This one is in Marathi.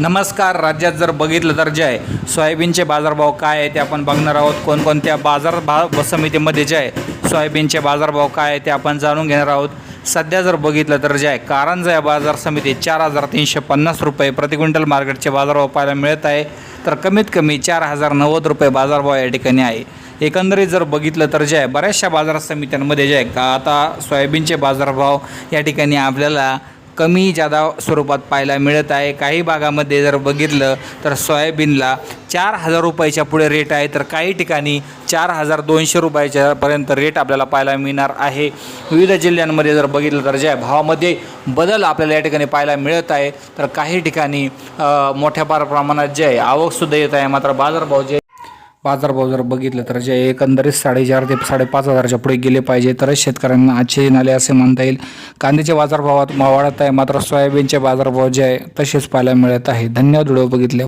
नमस्कार राज्यात जर बघितलं तर जे आहे सोयाबीनचे बाजारभाव काय आहे ते आपण बघणार आहोत. कोणकोणत्या बाजार भाव समितीमध्ये जे आहे सोयाबीनचे बाजारभाव काय आहे ते आपण जाणून घेणार आहोत. सध्या जर बघितलं तर जे आहे कारंजा या बाजार समितीत चार हजार तीनशे पन्नास रुपये प्रति क्विंटल मार्केटचे बाजारभाव पाहायला मिळत आहे. तर कमीत कमी चार हजार नव्वद रुपये बाजारभाव या ठिकाणी आहे. एकंदरीत जर बघितलं तर जे आहे बऱ्याचशा बाजार समित्यांमध्ये जे आहे का आता सोयाबीनचे बाजारभाव या ठिकाणी आपल्याला कमी जादा स्वरूपात पाहायला मिळत आहे. काही भागामध्ये जर बघितलं तर सोयाबीनला चार हजार रुपयाच्या पुढे रेट आहे. तर काही ठिकाणी चार हजार दोनशे रुपयाच्या पर्यंत रेट आपल्याला पाहायला मिळणार आहे. विविध जिल्ह्यांमध्ये जर बघितलं तर ज्या भावामध्ये बदल आपल्याला या ठिकाणी पाहायला मिळत आहे. तर काही ठिकाणी मोठ्या फार प्रमाणात जे आहे आवकसुद्धा येत आहे. मात्र बाजारभाव जे बाजारभाव जर बघितलं तर जे एकंदरीत साडेचार ते साडेपाच हजारच्या पुढे गेले पाहिजे तरच शेतकऱ्यांना आजचे नाले असे म्हणता येईल. कांद्याच्या बाजारभावात वाढत आहे मात्र सोयाबीनचे बाजारभाव जे आहे तसेच पाहायला मिळत आहे. धन्यवाद व्हिडिओ बघितले